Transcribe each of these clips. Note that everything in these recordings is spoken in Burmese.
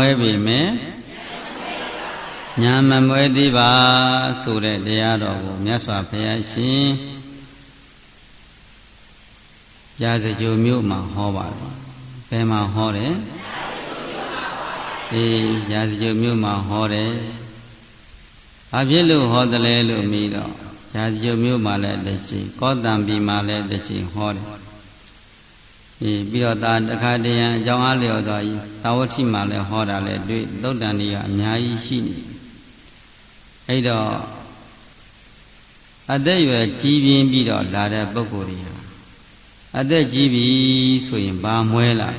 ွဲပြီမယ်ညာမမွဲသေးပါဆိုတဲ့တရားတော်ကိုမြတ်စွာဘုရားရှင်ရာဇဂိုမြို့မှာဟောပါတယ်ဘယ်မှာဟောတယ်ဒီရာဇဂိုမြို့မှာဟောတယ်ဘာဖြစ်လို့ဟောတယ်လဲလို့မိတော့ရာဇဂိုမြို့မှာလည်းတစ်ချိန်ကောတံပြည်မှာလည်းတစ်ချိန်ဟောတယ် ဒီပြီးတော့ဒါတခါတရံအကြောင်းအားလျော်စွာသာဝတိမှာလည်းဟောတာလည်းတွေ့သုတ်တန်တွေကအများကြီးရှိနေအဲ့တော့အသက်ရွယ်ကြီးပြင်းပြီးတော့လာတဲ့ပုဂ္ဂိုလ်တွေဟာအသက်ကြီးပြီဆိုရင်ဘာမွဲလာ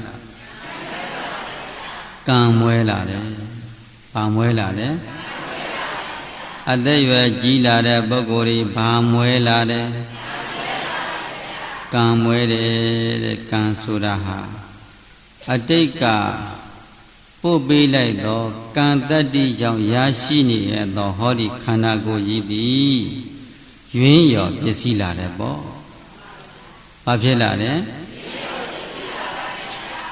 ကံမွဲလာတယ်ဘာမွဲလာတယ်အသက်ရွယ်ကြီးလာတဲ့ပုဂ္ဂိုလ်တွေဘာမွဲလာတယ် ကံမွဲတယ်တဲ့ကံဆိုတာဟာအတိတ်ကပို့ပေးလိုက်သောကံတတ္တိကြောင့်ရရှိနေရသောဟောဒီခန္ဓာကိုယ်ကြီးသည်ယွင်းရော်ပစ္စည်းလာတယ်ပေါ့ဘာဖြစ်လာလဲ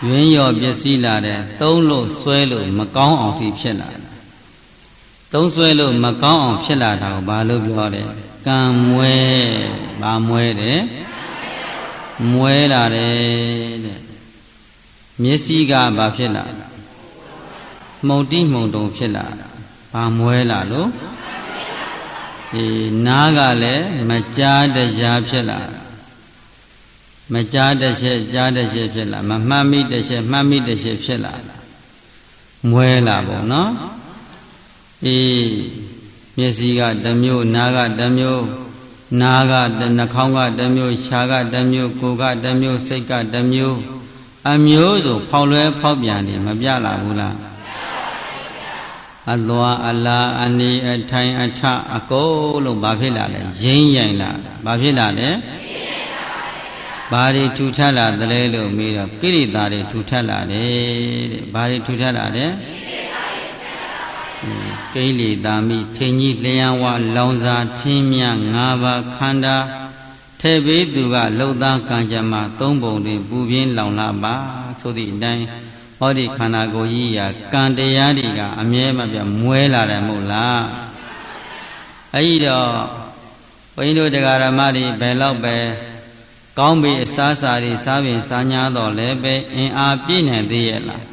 ယွင်းရော်ပစ္စည်းလာတယ်သုံးလို့ဆွဲလို့မကောင်းအောင်ထိဖြစ်လာတယ်သုံးဆွဲလို့မကောင်းအောင်ဖြစ်လာတာကိုဘာလို့ပြောလဲကံမွဲဘာမွဲတယ် မွဲလာတယ်တဲ့မျက်စိကဘာဖြစ်လာမှုန်တိမှုန်တုံဖြစ်လာဘာမွဲလာလို့ဒီနားကလည်းမကြားတရားဖြစ်လာမကြားတစ်ချက်ကြားတစ်ချက်ဖြစ်လာမမှတ်မိတစ်ချက်မှတ်မိတစ်ချက်ဖြစ်လာမွဲလာပေါ့နော်အေးမျက်စိကတစ်မျိုးနားကတစ်မျိုး နားကနှာခေါင်းကတစ်မျိုးခြားကတစ်မျိုးကိုယ်ကတစ်မျိုးစိတ်ကတစ်မျိုးအမျိုးဆိုဖောက်လွဲဖောက်ပြန်နေမပြလာဘူးလားအသွာအလာအနီအထိုင်အထအကုန်လုံးဘာဖြစ်လာလဲရင်းရိုင်လာဘာဖြစ်လာလဲဘာတွေထူထပ်လာသလဲလို့မေးတော့ကိရိတာတွေထူထပ်လာတယ်တဲ့ဘာတွေထူထပ်လာတယ် ကိလေသာမိထင်ကြီးလျံဝလောင်စာထင်းမြ၅ပါးခန္ဓာထဲဘေးသူကလှုပ်သားကံကြမ္မာသုံးပုံတွင်ပူပြင်းလောင်လာပါဆိုသည့်အတိုင်းဟောဒီခန္ဓာကိုယ်ကြီးရာကံတရားတွေကအမြဲမပြမွဲလာတယ်မဟုတ်လားအဲဒီတော့ဘုန်းကြီးတို့တရားဓမ္မတွေဘယ်တော့ပဲကောင်းပြီအစားအစာတွေစားပြင်စားညာတော့လည်းပဲအင်အားပြည့်နေသေးရဲ့လား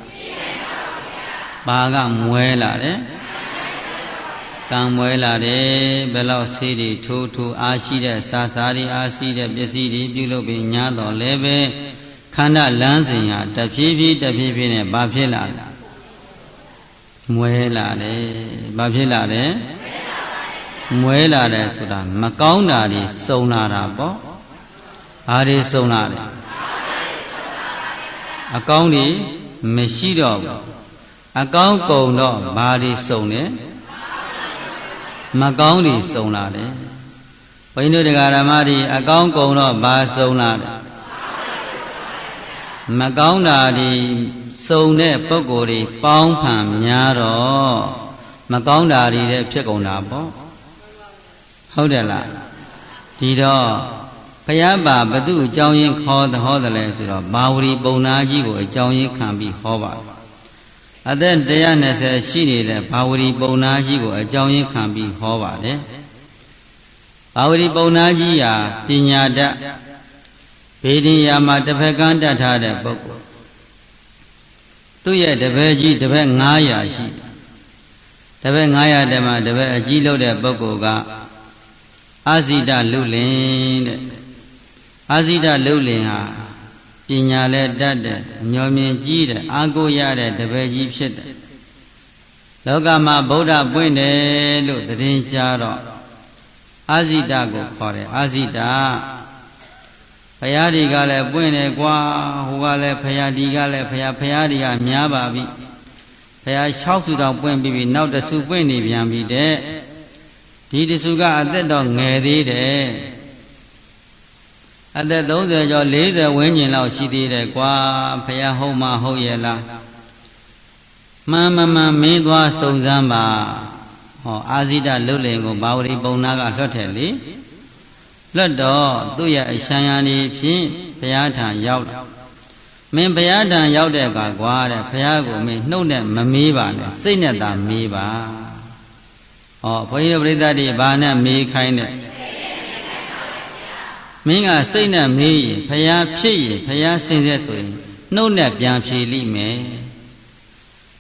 ဘာကမွဲလာတယ် ကံမွဲလာတယ်ဘယ်လောက်ဆေးတွေထိုးထိုးအားရှိတဲ့စားစားတွေအားရှိတဲ့ပစ္စည်းတွေပြုလုပ်ပြီးညာတော့လည်းပဲခန္ဓာလမ်းစဉ်ဟာတဖြည်းဖြည်းတဖြည်းဖြည်းနဲ့ဘာဖြစ်လာလဲမွဲလာတယ်ဘာဖြစ်လာတယ်မွဲလာတယ်ဆိုတာမကောင်းတာတွေစုံလာတာပေါ့ဘာတွေစုံလာတယ်အကောင်းတွေမရှိတော့ဘူးအကောင်းကုံတော့ဘာတွေစုံတယ် မကောင်းတွေစုံလာတယ်ဘုန်းကြီးတို့တရားဓမ္မတွေအကောင်းကုံတော့ဘာစုံလာတယ်မကောင်းတာဒီစုံတဲ့ပုံကိုယ်တွေပေါင်းဖန်များတော့မကောင်းတာတွေလည်းဖြစ်ကုန်တာပေါ့ဟုတ်တယ်လားဒီတော့ဘုရားပါဘသူအကြောင်းရင်းခေါ်သဟောတယ်လဲဆိုတော့ဘာဝရီပုံနာကြီးကိုအကြောင်းရင်းခံပြီးဟောပါ အသက်120ရှိနေတဲ့ဘာဝရီပုံနာကြီးကိုအကြောင်းရင်းခံပြီးဟောပါတယ်ဘာဝရီပုံနာကြီးဟာပညာတတ်ဘေဒင်ယာမှာတစ်ဖက်ကန်းတတ်ထားတဲ့ပုဂ္ဂိုလ်သူ့ရဲ့တပည့်ကြီးတပည့်900ရှိတပည့်900တည်းမှာတပည့်အကြီးလို့တဲ့ပုဂ္ဂိုလ်ကအာဇိတလူလင်တဲ့အာဇိတလူလင်ဟာ ပညာလည်းတတ်တယ်အမျောမြင်ကြီးတယ်အာကိုရတဲ့တပည့်ကြီးဖြစ်တယ်လောကမှာဗုဒ္ဓပွင့်တယ်လို့သတင်းကြားတော့အာဇိတကိုခေါ်တယ်အာဇိတဖရာတွေကလည်းပွင့်တယ်ကွာဟိုကလည်းဖရာဒီကလည်းဖရာဖရာတွေကများပါပြီဖရာ6စုတောင်ပွင့်ပြီးပြီနောက်တစ်စုပွင့်နေပြန်ပြီတဲ့ဒီတစုကအသက်တော့ငယ်သေးတယ် အသက်30ကျော်40ဝန်းကျင်လောက်ရှိသေးတယ်ကွာဖရာဟုတ်မှဟုတ်ရဲ့လားမှန်မှန်မှန်မင်းသွားစုံစမ်းပါဟောအာဇိတလုတ်လင်ကိုဘာဝရီပုံနာကလွတ်တယ်လေလွတ်တော့သူ့ရဲ့အရှံရန်ဒီဖြင့်ဘုရားထံရောက်လာမင်းဘုရားတန်ရောက်တဲ့အခါကွာတဲ့ဘုရားကိုမင်းနှုတ်နဲ့မမေးပါနဲ့စိတ်နဲ့သာမေးပါဩဘုန်းကြီးတို့ပြိဿတိဘာနဲ့မေးခိုင်းတဲ့ မင်းကစိတ်နဲ့မေးရင်ဘုရားဖြစ်ရင်ဘုရားစင်ဆက်ဆိုရင်နှုတ်နဲ့ပြန်ဖြေလိမ့်မယ်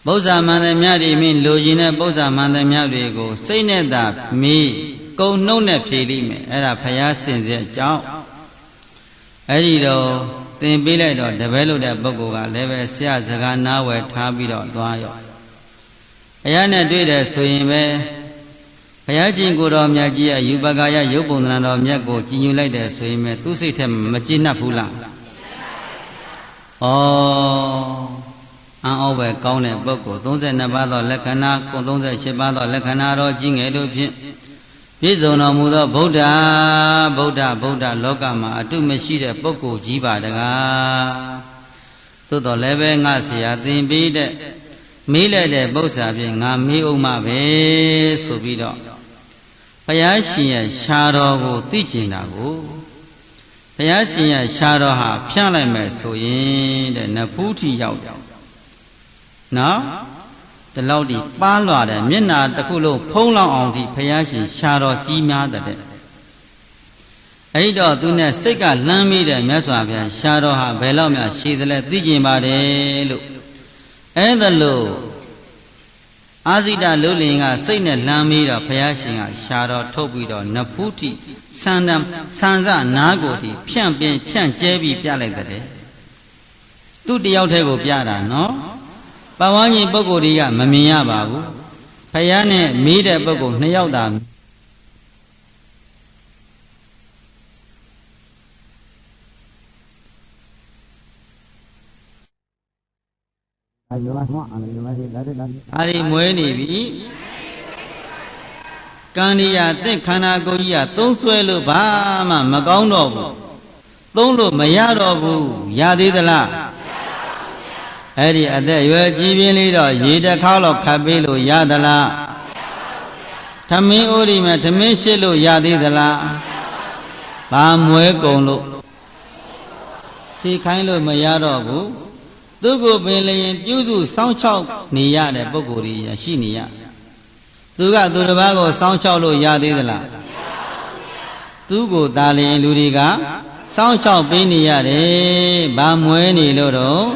ပု္ပ္ပာမန္တမြတ်တွေမင်းလိုချင်တဲ့ပု္ပ္ပာမန္တမြတ်တွေကိုစိတ်နဲ့သာမေးကုံနှုတ်နဲ့ဖြေလိမ့်မယ်အဲ့ဒါဘုရားစင်ဆက်အကြောင်းအဲ့ဒီတော့သင်ပေးလိုက်တော့တပည့်လို့တဲ့ပုဂ္ဂိုလ်ကလည်းပဲဆရာစကားနားဝယ်ထားပြီးတော့သွားရောအရာနဲ့တွေ့တယ်ဆိုရင်ပဲ ဘုရားရှင်ကိုယ်တော်မြတ်ကြီးရဲ့ယူပကာယရုပ်ပုံသဏ္ဍာန်တော်မြတ်ကိုကြည်ညိုလိုက်တယ်ဆိုရင်ပဲသူ့စိတ်ထဲမကြည်နှပ်ဘူးလားဩအံ့ဩပဲကောင်းတဲ့ပုဂ္ဂိုလ်32ပါးသောလက္ခဏာကု38ပါးသောလက္ခဏာတော်ကြီးငယ်တို့ဖြင့်ပြည့်စုံတော်မူသောဗုဒ္ဓဗုဒ္ဓဗုဒ္ဓလောကမှာအတုမရှိတဲ့ပုဂ္ဂိုလ်ကြီးပါတကားသို့တော်လည်းပဲငါဆရာသင်ပေးတဲ့မေးလိုက်တဲ့ပု္ပ္ပာဖြင့်ငါမေးအောင်မပဲဆိုပြီးတော့ ဘုရားရှင်ရဲ့ရှားတော်ကိုသိကျင်တာကိုဘုရားရှင်ရဲ့ရှားတော်ဟာဖြန့်လိုက်မယ်ဆိုရင်တဲ့နဖူးထီရောက်တယ်နော်ဒီလောက်ဒီပါလွာတယ်မျက်နာတစ်ခုလုံးဖုံးလောင်အောင်ဒီဘုရားရှင်ရှားတော်ကြီးများတဲ့အဲ့တော့သူနဲ့စိတ်ကလမ်းမိတဲ့မြတ်စွာဘုရားရှားတော်ဟာဘယ်လောက်များရှိသလဲသိကျင်ပါတယ်လို့အဲ့ဒါလို့ အာဇိတလုလင်ကစိတ်နဲ့လမ်းမိတော့ဘုရားရှင်ကရှားတော်ထုတ်ပြီးတော့နဖူးတိဆန္ဒဆန်စနားကိုဒီဖြန့်ပြင်းဖြန့်ကျဲပြီးပြလိုက်တဲ့သူတယောက်တည်းကိုပြတာနော်ပဝန်းကြီးပုဂ္ဂိုလ်တွေကမမြင်ရပါဘူးဖယားနဲ့မေးတဲ့ပုဂ္ဂိုလ်နှစ်ယောက်သာ အာရီမွဲနေပြီကံဒီယာတင့်ခန္ဓာကိုယ်ကြီးကသုံးဆွဲလို့ဘာမှမကောင်းတော့ဘူးသုံးလို့မရတော့ဘူးရသေးသလားအဲ့ဒီအသက်ရွယ်ကြီးပြင်းလေးတော့ရေတစ်ခေါက်လောက်ခတ်ပေးလို့ရသလားထမင်းအိုးဒီမဲ့ထမင်းရှစ်လို့ရသေးသလားဘာမွဲကုန်လို့စီခိုင်းလို့မရတော့ဘူး သူကိုပင်လျင်ပြုစုစောင်းချောက်နေရတဲ့ပုံကိုယ်ကြီးရှိနေရသူကသူတစ်ပါးကိုစောင်းချောက်လို့ရသေးသလားသူကိုတာလျင်လူတွေကစောင်းချောက်ပေးနေရတယ်ဘာမွဲနေလို့တော့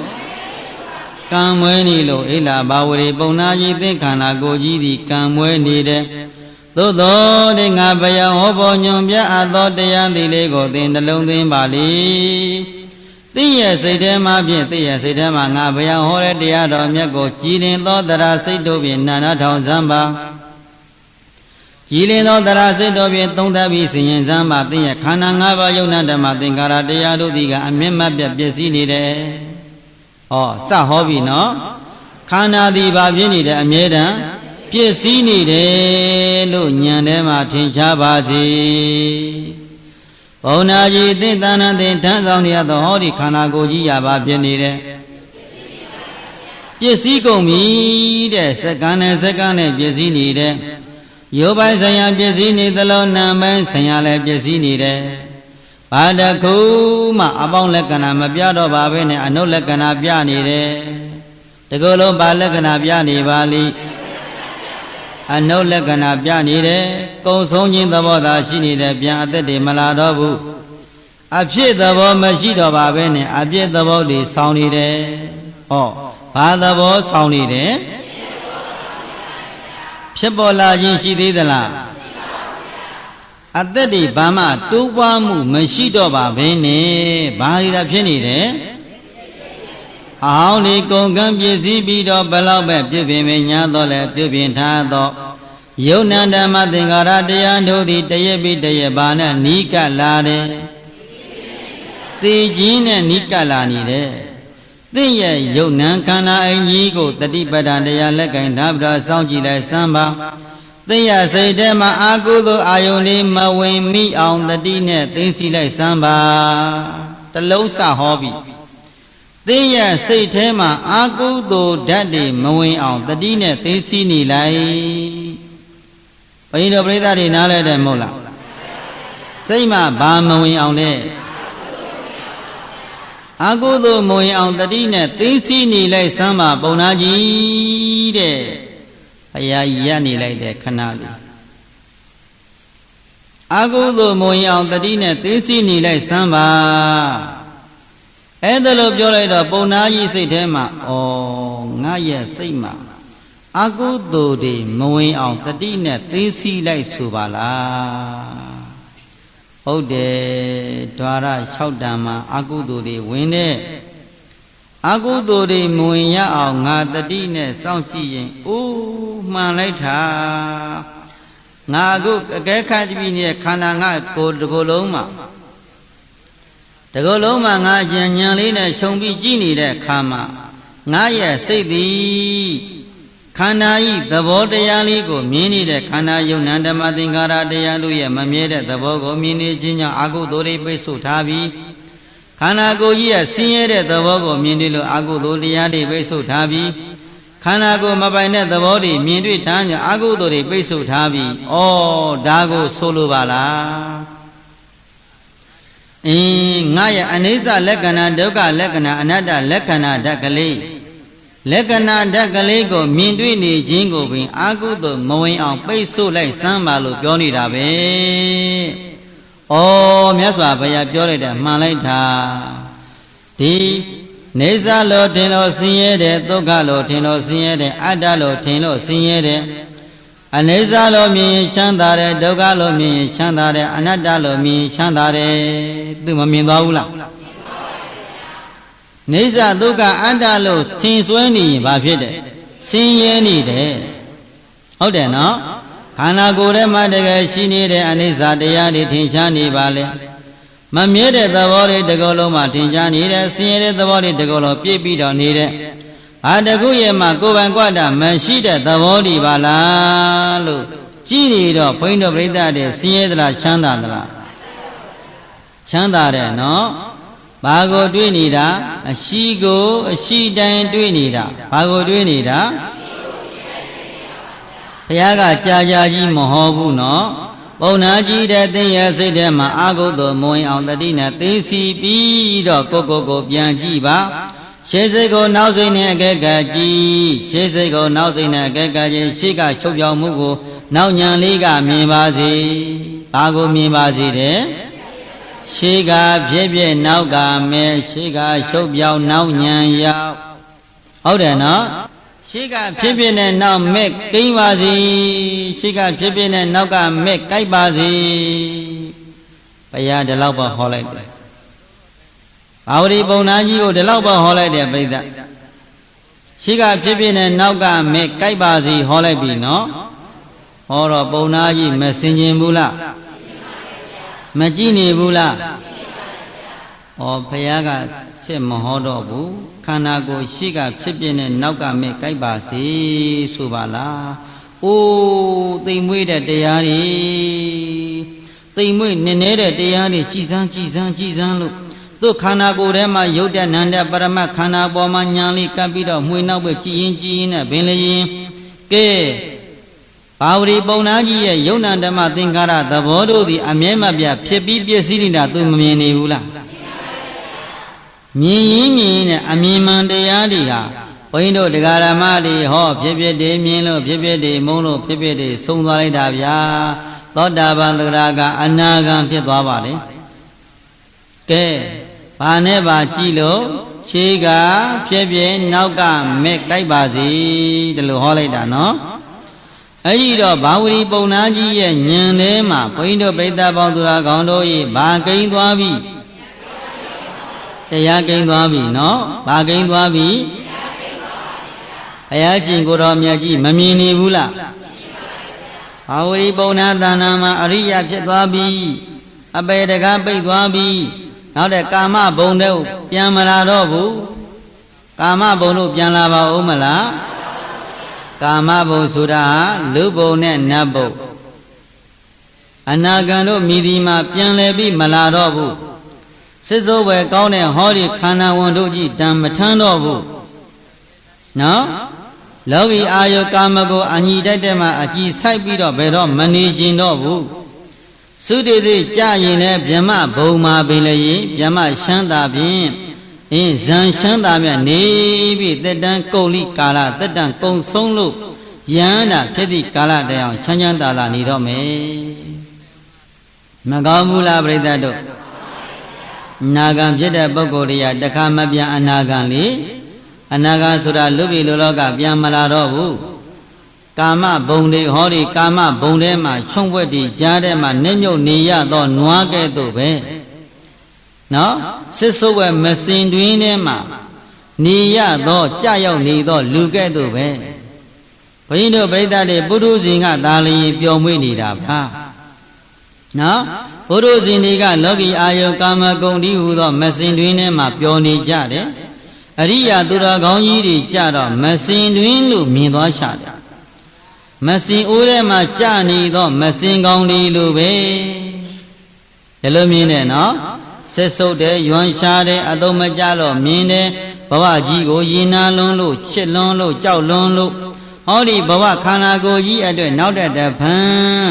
ကံမွဲနေလို့အိလာဘာဝရီပုံနာကြီးသင်္ခန္ဓာကိုကြီးသည်ကံမွဲနေတဲ့သို့သောတဲ့ငါဘယံဟောပေါ်ညွန်ပြအပ်သောတရားသည်လေးကိုသင်နှလုံးသွင်းပါလေ သိရဲ့စိတ်ထဲမှာဖြင့်သိရဲ့စိတ်ထဲမှာငါဘယံဟောတဲ့တရားတော်မြတ်ကိုကြည်လင်သောတရားစိတ်တို့ဖြင့်နာနာထောင်စမ်းပါကြည်လင်သောတရားစိတ်တို့ဖြင့်သုံးသပ်ပြီးစဉ်ရင်စမ်းပါသိရဲ့ခန္ဓာ၅ပါးယုံနာဓမ္မသင်္ခါရတရားတို့သည်ကအမြင့်မပြတ်ပြည့်စည်နေတယ်ဟောစဟောပြီနော်ခန္ဓာသည်ဘာဖြစ်နေတယ်အမြဲတမ်းပြည့်စည်နေတယ်လို့ညံထဲမှာထင်ရှားပါစေ ဘုံနာကြီးသင်္တနာသင်ထမ်းဆောင်နေရသောဟောဒီခန္ဓာကိုယ်ကြီးရပါဖြစ်နေတယ်ပြည့်စည်ကုန်ပြီတဲ့စက္ကန့်နဲ့စက္ကန့်နဲ့ပြည့်စည်နေတယ်ယောပိုင်းဆိုင်ရာပြည့်စည်နေသလိုနာပိုင်းဆိုင်ရာလည်းပြည့်စည်နေတယ်ဘာတခုမှအပေါင်းလက္ခဏာမပြတော့ပါပဲနဲ့အနုလက္ခဏာပြနေတယ်တကူလုံးဘာလက္ခဏာပြနေပါလိ အနုလက္ခဏာပြနေတယ်ကုံဆုံးခြင်းသဘောသာရှိနေတယ်ပြန်အသက်တွေမလာတော့ဘူးအဖြစ်သဘောမရှိတော့ပါပဲနဲ့အပြစ်သဘောတွေဆောင်းနေတယ်ဟောဘာသဘောဆောင်းနေတယ်ဖြစ်ပေါ်လာခြင်းရှိသေးသလားအသက်တွေဘာမှတိုးပွားမှုမရှိတော့ပါဘဲနဲ့ဘာတွေသာဖြစ်နေတယ် အောင်ဒီကုန်ကံပြည့်စည်ပြီးတော့ဘလောက်ပဲပြည့်ပြင်းမညာတော့လဲပြည့်ပြင်းထားတော့ယုံနံဓမ္မသင်္ကာရတရားတို့သည်တရက်ပြီးတရက်ဘာနဲ့နီးကပ်လာတယ်သေခြင်းနဲ့နီးကပ်လာနေတယ်သင်ရဲ့ယုံနံခန္ဓာအင်ကြီးကိုတတိပဒံတရားလက်ကင်ဓာဗရာစောင့်ကြည့်လိုက်စမ်းပါသိရစိတ်ထဲမှာအာကုသိုလ်အာယုန်လေးမဝင်မိအောင်တတိနဲ့သိသိလိုက်စမ်းပါတလုံးစဟောပြီ သိရစိတ်ထဲမှာအာကုသိုလ်ဓာတ်တွေမဝင်အောင်တတိနဲ့သိသိနေလိုက်ဘုန်းကြီးတို့ပြိဿတွေနားလဲတယ်မဟုတ်လားစိတ်မှာဘာမဝင်အောင်လဲအာကုသို့မဝင်အောင်တတိနဲ့သိသိနေလိုက်စမ်းပါပုံနာကြီးတဲ့ဘုရားကြီးရနေလိုက်တဲ့ခဏလေးအာကုသို့မဝင်အောင်တတိနဲ့သိသိနေလိုက်စမ်းပါ အဲ့ဒါလို့ပြောလိုက်တော့ပုံနာကြီးစိတ်ထဲမှာဩငါရဲ့စိတ်မှာအာကုသို့တွေမဝင်အောင်တတိနဲ့သိသိလိုက်ဆိုပါလားဟုတ်တယ်ဓာရ6တန်မှာအကုသိုလ်တွေဝင်တဲ့အကုသိုလ်တွေမဝင်ရအောင်ငါတတိနဲ့စောင့်ကြည့်ရင်အိုးမှန်လိုက်တာငါအခုအကဲခတ်ကြည့်နေတဲ့ခန္ဓာငါကိုယ်တစ်ကိုယ်လုံးမှာ တကိုယ်လုံးမှာငါဉာဏ်ဉာဏ်လေးနဲ့ခြုံပြီးကြည့်နေတဲ့ခါမှာငါရဲ့စိတ်သည်ခန္ဓာဤသဘောတရားလေးကိုမြင်နေတဲ့ခန္ဓာယုံနံဓမ္မသင်္ကာရတရားတို့ရဲ့မမြဲတဲ့သဘောကိုမြင်နေခြင်းကြောင့်အာဟုသိုလ်တွေပိတ်ဆို့ထားပြီးခန္ဓာကိုယ်ကြီးရဲ့ဆင်းရဲတဲ့သဘောကိုမြင်တွေ့လို့အာဟုသိုလ်တရားတွေပိတ်ဆို့ထားပြီးခန္ဓာကိုယ်မပိုင်တဲ့သဘောတွေမြင်တွေ့ထားကြအာဟုသိုလ်တွေပိတ်ဆို့ထားပြီးဩဒါကိုဆိုလိုပါလား အင်းငါရဲ့အနိစ္စလက္ခဏာဒုက္ခလက္ခဏာအနတ္တလက္ခဏာဓာတ်ကလေးလက္ခဏာဓာတ်ကလေးကိုမြင်တွေ့နေခြင်းကိုပင်အာကုသို့မဝင်အောင် ပိတ်ဆို့လိုက်စမ်းပါလို့ပြောနေတာပဲ။ဩမြတ်စွာဘုရားပြောလိုက်တယ်မှန်လိုက်တာ။ဒီနေဇလို့ထင်လို့ဆင်းရဲတယ်ဒုက္ခလို့ထင်လို့ဆင်းရဲတယ်အတ္တလို့ထင်လို့ဆင်းရဲတယ် အနေဇလို့မြင်ရင်ချမ်းသာတယ်ဒုက္ခလို့မြင်ရင်ချမ်းသာတယ်အနတ္တလို့မြင်ရင်ချမ်းသာတယ်သူမမြင်သွားဘူးလားနေဇဒုက္ခအတ္တလို့ထင်စွဲနေရင်ဘာဖြစ်တယ်ဆင်းရဲနေတယ်ဟုတ်တယ်နော်ခန္ဓာကိုယ်ထဲမှာတကယ်ရှိနေတဲ့အနိစ္စတရားတွေထင်ရှားနေပါလေမမြဲတဲ့သဘောတွေတကောလုံးမှာထင်ရှားနေတဲ့ဆင်းရဲတဲ့သဘောတွေတကောလုံးပြည့်ပြီးတော့နေတဲ့ အာတကုရဲ့မှာကိုယ်ပိုင်ကွာတာမရှိတဲ့သဘောတွေပါလားလို့ကြည်နေတော့ဘုန်းတော်ပြိဿတဲ့ဆင်းရဲသလားချမ်းသာသလားချမ်းသာတယ်နော်ဘာကိုတွေးနေတာအရှိကိုအရှိတိုင်းတွေးနေတာဘာကိုတွေးနေတာဘုရားကကြာကြာကြီးမဟောဘူးနော်ပုံနာကြီးတဲ့သင်ရဲ့စိတ်ထဲမှာအာဟုသောမဝင်အောင်တတိနဲ့သိစီပြီးတော့ကိုကိုကိုပြန်ကြည့်ပါ ရှေးစိတ်ကိုနောက်စိတ်နဲ့အကဲကကြည့်ရှေးစိတ်ကိုနောက်စိတ်နဲ့အကဲကကြည့်ရှေ့ကချုပ်ပြောင်မှုကို နောက်ညံလေးကမြင်ပါစေဘာကိုမြင်ပါစေတဲ့ရှေးကဖြစ်ဖြစ်နောက်ကမဲရှေးကချုပ်ပြောင်နောက်ညံရောက်ဟုတ်တယ်နော်ရှေးကဖြစ်ဖြစ်နဲ့နောက်မက်ကိမ့်ပါစေရှေးကဖြစ်ဖြစ်နဲ့နောက်ကမက်ကြိုက်ပါစေဘုရားဒီလောက်ပါဟောလိုက်တယ် ဘာဝတိပုံနာကြီးကိုဒီလောက်ပါဟောလိုက်တယ်ပြိဿရှေးကဖြစ်ဖြစ်နဲ့နောက်ကမက်ကြိုက်ပါစေဟောလိုက်ပြီနော်ဟောတော့ပုံနာကြီးမစင်ကျင်ဘူးလားမကြည့်နေဘူးလားဩဘုရားကစစ်မဟောတော့ဘူးခန္ဓာကိုယ်ရှိကဖြစ်ပြတဲ့နောက်ကမဲ့ကြိုက်ပါစေဆိုပါလားအိုးသိမ်မွေးတဲ့တရားတွေသိမ်မွေးနည်းနည်းတဲ့တရားတွေကြည်စမ်းကြည်စမ်းကြည်စမ်းလို့ သူခန္ဓာကိုယ်ထဲမှာရုပ်တဲ့နံတဲ့ပရမတ်ခန္ဓာပေါ်မှာညာလေးကပ်ပြီးတော့မှွေနောက်ပဲကြည်ရင်ကြည်ရင်နဲ့ဘင်းလျင်ကဲဘာဝရီပုံနာကြီးရဲ့ယုံနာဓမ္မသင်္ကာရသဘောတို့သည်အမြဲမပြဖြစ်ပြီးပြည့်စည်နေတာသူမမြင်နေဘူးလားမြင်ရင်မြင်နဲ့အမြင်မှန်တရားတွေဟာဘုန်းကြီးတို့တရားဓမ္မတွေဟောဖြစ်ဖြစ်တွေမြင်လို့ဖြစ်ဖြစ်တွေမုန်းလို့ဖြစ်ဖြစ်တွေဆုံးသွားလိုက်တာဗျာသောတာပန်သဂရာကအနာဂံဖြစ်သွားပါလေ ကဲဘာနဲ့ပါကြည့်လို့ခြေကဖြစ်ဖြစ်နောက်ကမဲ့ကြိုက်ပါစီဒီလိုဟောလိုက်တာနော်အဲ့ဒီတော့ဘာဝရီပုံနာကြီးရဲ့ညံထဲမှာဘုန်းကြီးတို့ပြိဿပေါင်းသူရာကောင်းတို့ဤဘာကိန်းသွားပြီတရားကိန်းသွားပြီနော်ဘာကိန်းသွားပြီဘုရားကျင်ကိုတော်မြတ်ကြီးမမြင်နေဘူးလားဘာဝရီပုံနာတဏ္ဍာမှာအရိယဖြစ်သွားပြီအပေတကားပိတ်သွားပြီ နောက်တဲ့ကာမဘုံတဲ့ပြန်မလာတော့ဘူးကာမဘုံတို့ပြန်လာပါဦးမလားကာမဘုံဆိုတာလူဘုံနဲ့နတ်ဘုံအနာဂံတို့မိဒီမှာပြန်လဲပြီးမလာတော့ဘူးစစ်စိုးပဲကောင်းတဲ့ဟောဒီခန္ဓာဝန်တို့ကြီးတံမထမ်းတော့ဘူးနော်လောကီအာယုကာမကိုအညီတိုက်တဲ့မှာအကြည်ဆိုင်ပြီးတော့ဘယ်တော့မနေကျင်တော့ဘူး သုတေတိကြရင်လည်းဗြဟ္မဘုံမှာပင်လည်းဗြဟ္မရှမ်းသာဖြင့်အင်းဇန်ရှမ်းသာမြတ်နေပြီတက်တန်းကုံလိကာလတက်တန်းကုံဆုံးလို့ယန္တာဖြစ်သည့်ကာလတည်းအောင်ချမ်းချမ်းသာသာနေတော့မယ်မကောင်းဘူးလားပြိဿတို့နာဂံဖြစ်တဲ့ပုဂ္ဂိုလ်တွေကတခါမပြန်အနာဂံလေအနာဂံဆိုတာလူပြည်လူလောကပြန်မလာတော့ဘူး ကာမဘုံတွေဟောဒီကာမဘုံထဲမှာချုံွက်တီကြားထဲမှာနှိမ့်မြုပ်နေရသောနွားကဲ့သို့ပဲနော်စစ်ဆုပ်ဝဲမစင်တွင်ထဲမှာနေရသောကြရောက်နေသော လူကဲ့သို့ပဲဘုန်းကြီးတို့ပြိဿတွေပုထုဇဉ်ကသာလျင်ပျော်မွေ့နေတာပါနော်ပုထုဇဉ်တွေကလောကီအာယုကာမဂုဏ်ဒီဟုသောမစင်တွင်ထဲမှာပျော်နေကြတယ်အရိယာသူတော်ကောင်းကြီးတွေကြတော့မစင်တွင်လို့မြင်သွားရှာတယ် မစင်အိုးထဲမှာကြာနေသောမစင်ကောင်းဒီလိုပဲဒီလိုမြင်တယ်နော်ဆက်ဆုပ်တယ်ယွမ်းရှားတယ်အတုံးမကြလို့မြင်တယ်ဘဝကြီးကိုရင်နာလွန်းလို့ချစ်လွန်းလို့ကြောက်လွန်းလို့ဟောဒီဘဝခန္ဓာကိုယ်ကြီးအတွက်နောက်တဲ့တဖန်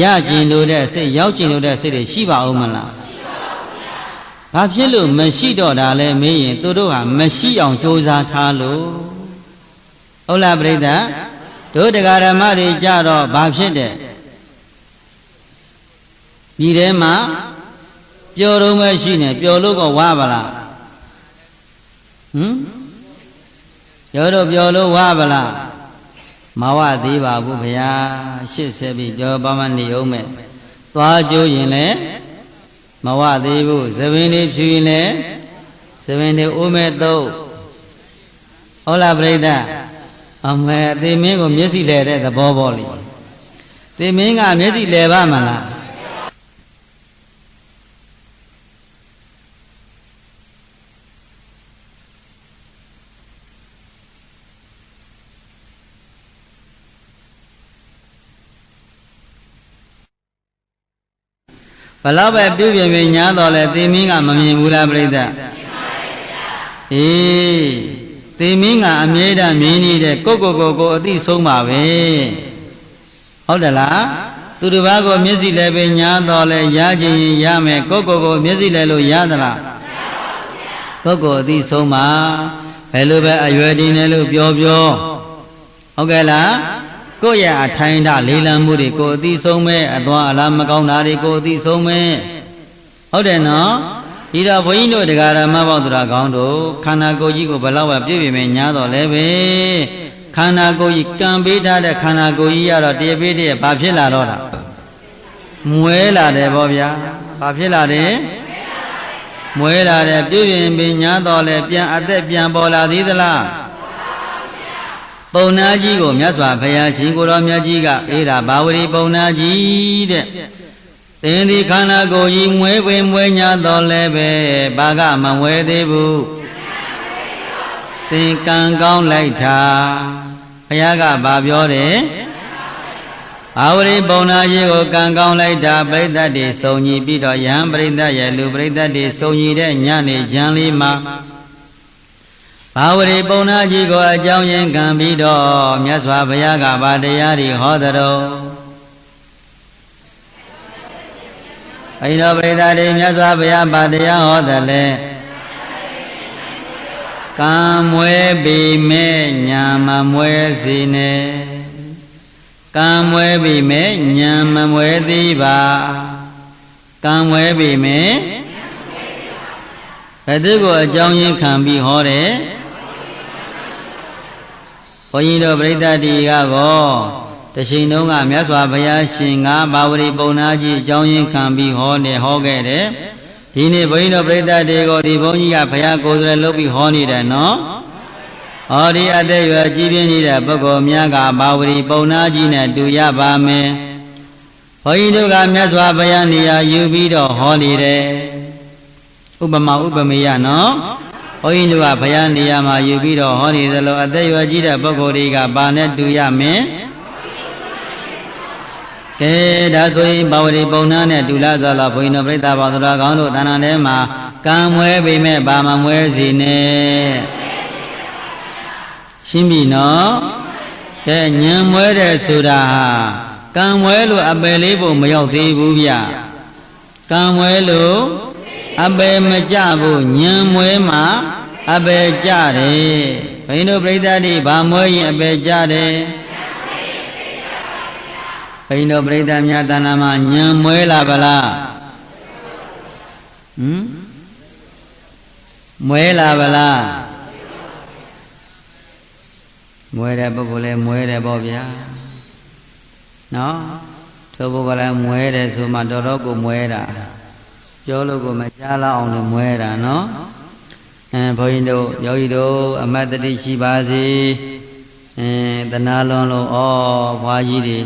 ရကျင်လို့တဲ့စိတ်ရောက်ကျင်လို့တဲ့စိတ်တွေရှိပါဦးမလားဘာဖြစ်လို့မရှိတော့တာလဲမေးရင်သူတို့ဟာမရှိအောင်ကြိုးစားထားလို့ဟုတ်လားပြိဿ တို့တရားဓမ္မတွေကြတော့ဘာဖြစ်တဲ့ပြည်ထဲမှာပျော်တော့မှရှိနေပျော်လို့ကဝါပါလားဟမ်ရောတော့ပျော်လို့ဝါပါလားမဝသေးပါဘူးဗျာ80ပြီပြောပါမနေအောင်မဲ့သွားကြိုးရင်လည်းမဝသေးဘူးသပင်လေးဖြူရင်လည်းသပင်လေးအိုးမဲ့တော့ဟုတ်လားပြိဿ အမေအသေးမင်းကိုမျက်စိလဲတဲ့သဘောပေါ်လိသေမင်းကမျက်စိလဲပါမလားဘလောက်ပဲပြုပြင်ပြင်ညားတော်လဲသေမင်းကမမြင်ဘူးလားပြိဿအေး သေမင်းကအမြဲတမ်းမြင်နေတဲ့ကိုကိုကိုကိုအသိဆုံးပါပဲဟုတ်တယ်လားသူတစ်ပါးကိုမျက်စိလဲပဲညားတော်လဲရခြင်းရင်ရမယ်ကိုကိုကိုမျက်စိလဲလို့ရသလားကိုကိုအသိဆုံးပါဘယ်လိုပဲအရွယ်တင်တယ်လို့ပြောပြောဟုတ်ကဲ့လားကိုယ့်ရဲ့အထိုင်းတာလေးလံမှုတွေကိုအသိဆုံးပဲအသွားအလားမကောင်းတာတွေကိုအသိဆုံးပဲဟုတ်တယ်နော် ဒီတော့ဘုန်းကြီးတို့တရားဓမ္မပေါသူတော်ကောင်းတို့ခန္ဓာကိုယ်ကြီးကိုဘယ်တော့မှပြည့်ပြည့်မဲ့ညားတော့လဲပဲခန္ဓာကိုယ်ကြီးကံပေးထားတဲ့ခန္ဓာကိုယ်ကြီးကတော့တရပေးတရဘာဖြစ်လာတော့တာမွဲလာတယ်ဗောဗျာဘာဖြစ်လာတယ်မွဲလာတယ်ပြည့်ပြည့်ပင်ညားတော့လဲပြန်အသက်ပြန်ပေါ်လာသေးသလားပုံနာကြီးကိုမြတ်စွာဘုရားရှင်ကိုတော်မြတ်ကြီးကအေးဒါဘာဝရီပုံနာကြီးတဲ့ သင်ဒီခန္ဓာကိုယ်ကြီးမွဲပင်မွဲညာတော်လဲပဲဘာကမမွဲသေးဘူးသင်ကံကောင်းလိုက်တာဘုရားကဘာပြောတယ်ဘာဝရိပုံနာကြီးကိုကံကောင်းလိုက်တာပြိဿတ်တွေစုံညီပြီးတော့ယံပြိဿတ်ရဲ့လူပြိဿတ်တွေစုံညီတဲ့ညနေရန်လေးမှာဘာဝရိပုံနာကြီးကိုအကြောင်းရင်းခံပြီးတော့မြတ်စွာဘုရားကဗာတရားတွေဟောသတော် ဘိန္ဒပရိသတ်တွေမြတ်စွာဘုရားဗာတရားဟောတယ်လေကံမွဲပေမဲ့ညာမမွဲစီနဲ့ကံမွဲပေမဲ့ညာမမွဲသေးပါကံမွဲပေမဲ့ဘယ်သူကိုအကြောင်းရင်းခံပြီးဟောတယ်ဘုန်းကြီးတို့ပြိဿတိကော တချိန်တုန်းကမြတ်စွာဘုရားရှင်ကဘာဝရီပုံနာကြီးအကြောင်းရင်းခံပြီးဟောနေဟောခဲ့တယ်ဒီနေ့ဘုန်းကြီးတို့ပြိဿတွေကိုဒီဘုန်းကြီးကဘုရားကိုယ်တိုင်လုပ်ပြီးဟောနေတယ်နော်ဟောဒီအသက်ရွယ်ကြီးပြင်းနေတဲ့ပုဂ္ဂိုလ်များကဘာဝရီပုံနာကြီးနဲ့တူရပါမယ်ဘုန်းကြီးတို့ကမြတ်စွာဘုရားနေရာယူပြီးတော့ဟောနေတယ်ဥပမာဥပမေယနော်ဘုန်းကြီးတို့ကဘုရားနေရာမှာယူပြီးတော့ဟောနေသလိုအသက်ရွယ်ကြီးတဲ့ပုဂ္ဂိုလ်တွေကဘာနဲ့တူရမင်း ကဲဒါဆိုရင်ဘာဝတိပုံနာနဲ့တူလာသောဘုန်းကြီးတို့ပြိဿဘောသတော်ကောင်းတို့တဏ္ဍာထဲမှာကံမွဲပေမဲ့ဘာမမွဲစီနဲ့ရှင်းပြီနော်ကဲညံမွဲတဲ့ဆိုတာဟာကံမွဲလို့အပယ်လေးဖို့မရောက်သေးဘူးဗျကံမွဲလို့အပယ်မကြဘူးညံမွဲမှာအပေကြတယ်ဘိန်းတို့ပြိဿတိဗာမွဲရင်အပေကြတယ်ဘိ န်းတို့ပြိဿများတဏ္ဍာမှာညံမွဲလာဗလားဟမ်မွဲလာဗလားမွဲတဲ့ပုဂ္ဂိုလ်လဲမွဲတယ်ပေါ့ဗျာနော်ထိုပုဂ္ဂိုလ်လည်းမွဲတယ်ဆိုမှတော်တော်ကိုမွဲတာပြောလို့ကိုမကြားလောက်အောင်လို့မွဲတာနော်အဲဘုန်းကြီးတို့ယောဂီတို့အမတ်တတိရှိပါစေအဲတနာလွန်လို့ဩဘွားကြီးတွေ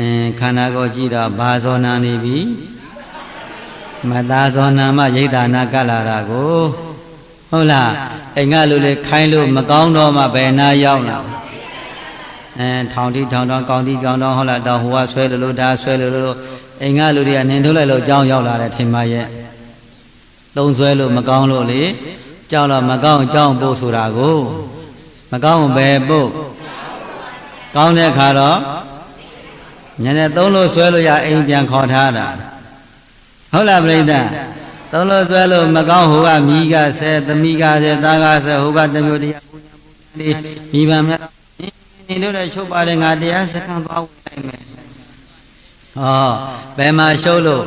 အဲခန္ဓာကိုယ်ကြည့်တော့ဘာဇောနာနေပြီမသားဇောနာမရိတ်တာနာကလာတာကိုဟုတ်လားအိမ်ကလူလေးခိုင်းလို့မကောင်းတော့မှဘယ်နာရောက်လာအဲထောင်တိထောင်တောင်ကောင်းတိကောင်းတောင်ဟုတ်လားတော့ဟိုကဆွဲလို့လို့ဒါဆွဲလို့လို့အိမ်ကလူတွေကနင်ထုတ်လိုက်လို့ကြောင်းရောက်လာတယ်ထင်ပါရဲ့သုံးဆွဲလို့မကောင်းလို့လေကြောက်တော့မကောင်းကြောင်းပို့ဆိုတာကို မကောင်းဘယ်ပို့ကောင်းတဲ့ခါတော့ ညနေသုံးလို့ဆွဲလို့ရအိမ်ပြန်ခေါ်ထားတာဟုတ်လားပြိဿသုံးလို့ဆွဲလို့မကောင်းဟိုကမိကဆဲသမီးကဆဲသားကဆဲဟိုကတမျိုးတရားပူညာပူညာလေးမိဘများနေတို့လည်းချုပ်ပါတယ်ငါတရားစခန်းသွားဝင်နိုင်မယ်ဟောဘယ်မှာရှုပ်လို့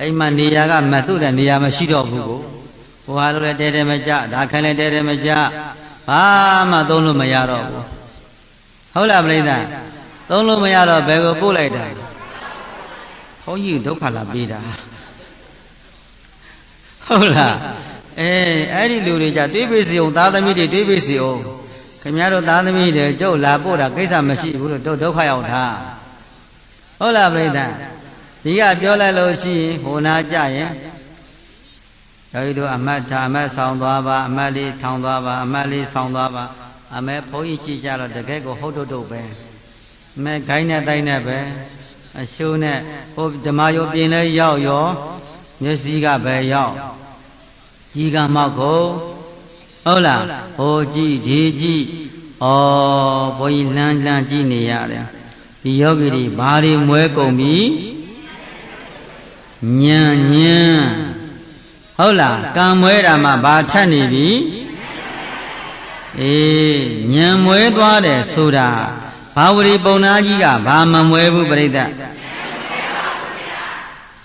အိမ်မှာနေရာကမသူ့တဲ့နေရာမရှိတော့ဘူးကိုဟိုဟာလို့လည်းတဲတဲမကြဒါခိုင်းလည်းတဲတဲမကြဘာမှသုံးလို့မရတော့ဘူးဟုတ်လားပြိဿ သုံးလို့မရတော့ဘယ်ကိုပို့လိုက်တာဘုန်းကြီးဒုက္ခလာပေးတာဟုတ်လားအဲအဲ့ဒီလူတွေကြတွေးပေးစီအောင်သားသမီးတွေတွေးပေးစီအောင်ခင်ဗျားတို့သားသမီးတွေကျုပ်လာပို့တာကိစ္စမရှိဘူးလို့တို့ဒုက္ခရောက်တာဟုတ်လားပြိဿဒီကပြောလိုက်လို့ရှိရင်ဟိုနာကြရင်ယောဂီတို့အမတ်ထာအမတ်ဆောင်သွားပါအမတ်လေးထောင်သွားပါအမတ်လေးဆောင်သွားပါအမဲဘုန်းကြီးကြည့်ကြတော့တကယ်ကိုဟုတ်တုတ်တုတ်ပဲအ မဲခိုင်းနဲ့တိုင်းနဲ့ပဲအရှုံးနဲ့ဟိုဓမ္မယောပြင်လဲရောက်ရောမျက်စိကပဲရောက်ကြီးကမောက်ကိုဟုတ်လားဟိုကြည့်ဒီကြည့်ဩဘုန်းကြီးလှမ်းလှမ်းကြည့်နေရတယ်ဒီယောဂီတွေဘာတွေမွဲကုန်ပြီညံညံဟုတ်လားကံမွဲတာမှဘာထက်နေပြီအေးညံမွဲသွားတယ်ဆိုတာ ဘာဝရီပုံနာကြီးကဘာမမွဲဘူးပြိတ္တ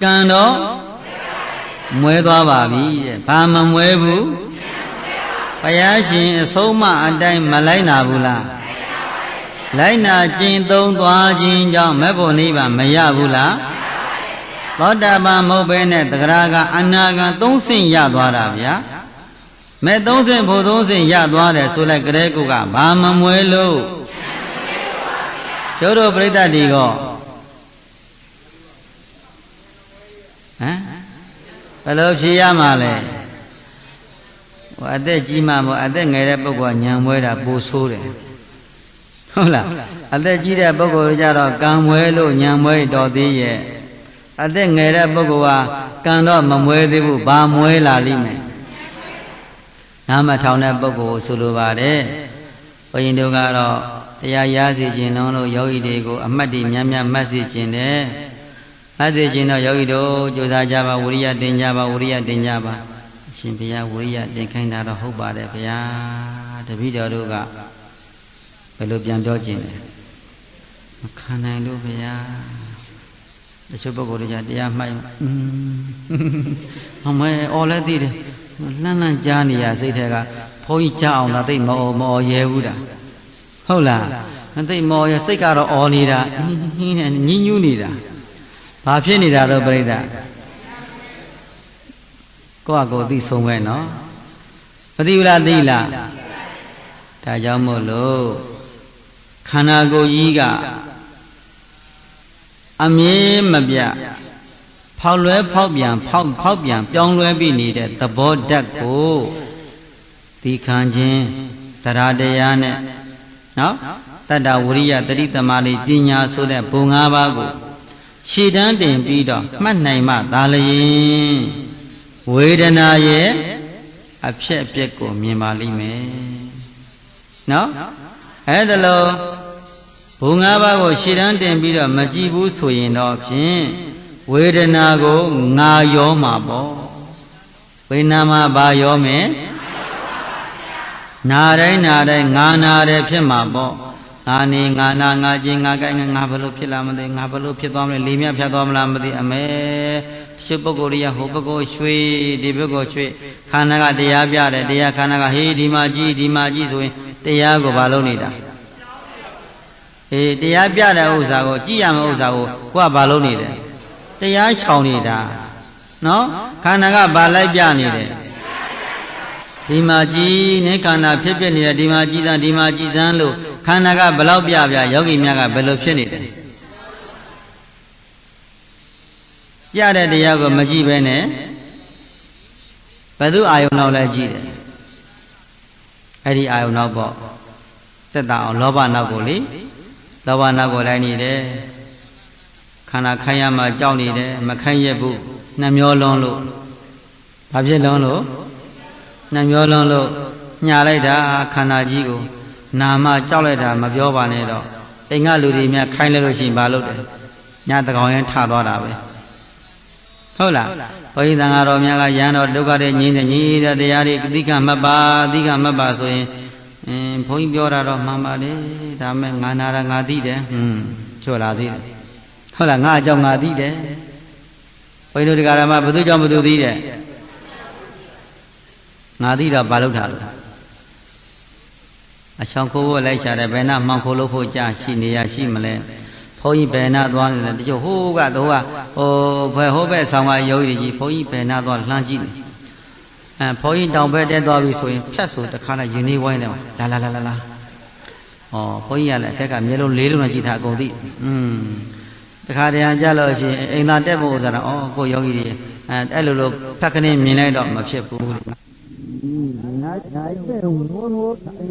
ကံတော့မွဲသွားပါပြီတဲ့ဘာမမွဲဘူးဘုရားရှင်အဆုံးမအတိုင်းမလိုက်နာဘူးလားလိုက်နာကျင့်သုံးသွားခြင်းကြောင့်မဲ့ဖို့နိဗ္ဗာန်မရဘူးလားသောတာပန်မဟုတ်ဘဲနဲ့တဂရကအနာဂံသုံးဆင့်ရသွားတာဗျာမဲ့သုံးဆင့်ဖို့သုံးဆင့်ရသွားတယ်ဆိုလိုက်ကလေးကဘာမမွဲလို့ ကျိုးတို့ပြိတ္တဒီကောဟမ်ဘယ်လိုဖြေရမှာလဲဟိုအသက်ကြီးမှမို့အသက်ငယ်တဲ့ပုဂ္ဂိုလ်ကညံမွဲတာပိုဆိုးတယ်ဟုတ်လားအသက်ကြီးတဲ့ပုဂ္ဂိုလ်ကြတော့ကံမွဲလို့ညံမွဲတော်သေးရဲ့အသက်ငယ်တဲ့ပုဂ္ဂိုလ်ကကံတော့မမွဲသေးဘူးဘာမွဲလာလိမ့်မယ်နာမထောင်တဲ့ပုဂ္ဂိုလ်ဆိုလိုပါတယ်ဘုရင်တို့ကတော့ တရားရစီခြင်းလုံးလို့ယောဂီတွေကိုအမှတ်တည်မြတ်မြတ်မှတ်စီခြင်းတယ်မှတ်စီခြင်းတော့ယောဂီတို့ကြိုးစားကြပါဝိရိယတင်ကြပါဝိရိယတင်ကြပါအရှင်ဘုရားဝိရိယတင်ခိုင်းတာတော့ဟုတ်ပါတယ်ဘုရားတပည့်တော်တို့ကဘယ်လိုပြန်ပြောခြင်းလဲမခံနိုင်လို့ဘုရားတချို့ပုဂ္ဂိုလ်တွေကတရားမှတ်อืมဟမဲအော်လဲသိတယ်လှမ်းလှမ်းကြားနေရစိတ်ထဲကဘုန်းကြီးကြားအောင်သာသိမအော်မအော်ရဲဘူးတာ ဟုတ်လားမသိမော်ရစိတ်ကတော့အော်နေတာဟင်းနဲ့ညင်းညူးနေတာဘာဖြစ်နေတာတော့ပြိဿကိုယ့်အကိုသိဆုံးပဲနော်မသိဘူးလားသိလားဒါကြောင့်မို့လို့ခန္ဓာကိုယ်ကြီးကအမြဲမပြဖောက်လွဲဖောက်ပြန်ဖောက်ဖောက်ပြန်ပြောင်းလဲပြီးနေတဲ့သဘောဓာတ်ကိုဒီခံခြင်းတရားတရားနဲ့ နော်တတ္တဝရိယတတိတမာလိပညာဆိုတဲ့ဘုံ၅ပါးကိုရှည်တန်းတင်ပြီးတော့မှတ်နိုင်မှသာလျင်ဝေဒနာရဲ့အဖြစ်အပျက်ကိုမြင်ပါလိမ့်မယ်နော်အဲ့ဒါလို့ဘုံ၅ပါးကိုရှည်တန်းတင်ပြီးတော့မကြည့်ဘူးဆိုရင်တော့ဖြင့်ဝေဒနာကိုငါရောမှာပေါ့ဝဝေဒနာမှာဘာရောမယ် နာတိုင်းနာတိုင်းငါနာတယ်ဖြစ်မှာပေါ့ငါနေငါနာငါကျင်ငါကိုင်းငါဘလို့ဖြစ်လာမသိငါဘလို့ဖြစ်သွားမလဲလေးမြဖြတ်သွားမလားမသိအမေရှုပ်ပုဂ္ဂိုလ်ရဟိုပုဂ္ဂိုလ်ရွှေဒီပုဂ္ဂိုလ်ရွှေခန္ဓာကတရားပြတယ်တရားခန္ဓာကဟေးဒီမှာကြည့်ဒီမှာကြည့်ဆိုရင်တရားကိုဘာလို့နေတာအေးတရားပြတဲ့ဥစ္စာကိုကြည့်ရမယ့်ဥစ္စာကိုကိုကဘာလို့နေတယ်တရားချောင်နေတာနော်ခန္ဓာကဘာလိုက်ပြနေတယ် ဒီမှာကြည်နေခန္ဓာဖြစ်ဖြစ်နေတဲ့ဒီမှာကြည်စံဒီမှာကြည်စံလို့ခန္ဓာကဘလောက်ပြပြယောဂီများကဘယ်လိုဖြစ်နေတယ်ပြတဲ့တရားကိုမကြည့်ဘဲနဲ့ဘယ်သူအာယုံနောက်လဲကြည့်တယ်အဲ့ဒီအာယုံနောက်ပေါ့တက်တာအောင်လောဘနောက်ကိုလေလောဘနောက်ကိုလိုက်နေတယ်ခန္ဓာခိုင်းရမှကြောက်နေတယ်မခိုင်းရဘူးနှမျောလုံးလို့ဘာဖြစ်လုံးလို့ နှမျောလုံးလို့ညာလိုက်တာခန္ဓာကြီးကိုနာမကြောက်လိုက်တာမပြောပါနဲ့တော့အိမ်ကလူတွေများခိုင်းလိုက်လို့ရှိရင်ဘာလုပ်တယ်ညာတကောင်ရင်ထသွားတာပဲဟုတ်လားဘုန်းကြီးသံဃာတော်များကရဟန်းတော်ဒုက္ခတဲ့ညီတဲ့ညီတဲ့တရားတွေအတိကမှတ်ပါအတိကမှတ်ပါဆိုရင်အင်းဘုန်းကြီးပြောတာတော့မှန်ပါလေဒါမဲ့ငါနာတာငါသိတယ်ဟွန်းချော်လာသေးတယ်ဟုတ်လားငါအကြောင်းငါသိတယ်ဘုန်းကြီးတို့တရားဓမ္မဘုသူကြောင့်ဘုသူသိတယ် ငါသိတော့ဘာလုပ်တာလဲအချောင်ခိုးဖို့လိုက်ရှာတယ်ဘယ်နှမှောင်ခိုးလို့ဖို့ကြာရှိနေရရှိမလဲဘုန်းကြီးဘယ်နှသွားနေလဲတချို့ဟိုးကတော့ကဟိုဘယ်ဟိုးဘက်ဆောင်ကယောဂီကြီးဘုန်းကြီးဘယ်နှသွားလှမ်းကြည့်နေအဲဘုန်းကြီးတောင်ဘက်တက်သွားပြီဆိုရင်ဖြတ်ဆိုတခါနဲ့ယင်းနေဝိုင်းတယ်လာလာလာလာလာဩဘုန်းကြီးကလည်းအထက်ကမျက်လုံးလေးလုံးနဲ့ကြည့်ထားအကုန်သိอืมတခါတည်းကြလို့ရှိရင်အိမ်သာတက်ဖို့ဆိုတာဩကိုယောဂီကြီးအဲအဲ့လိုလိုဖက်ခနဲ့မြင်လိုက်တော့မဖြစ်ဘူး နာခြားတဲ့ဝိုးဝိုးအိ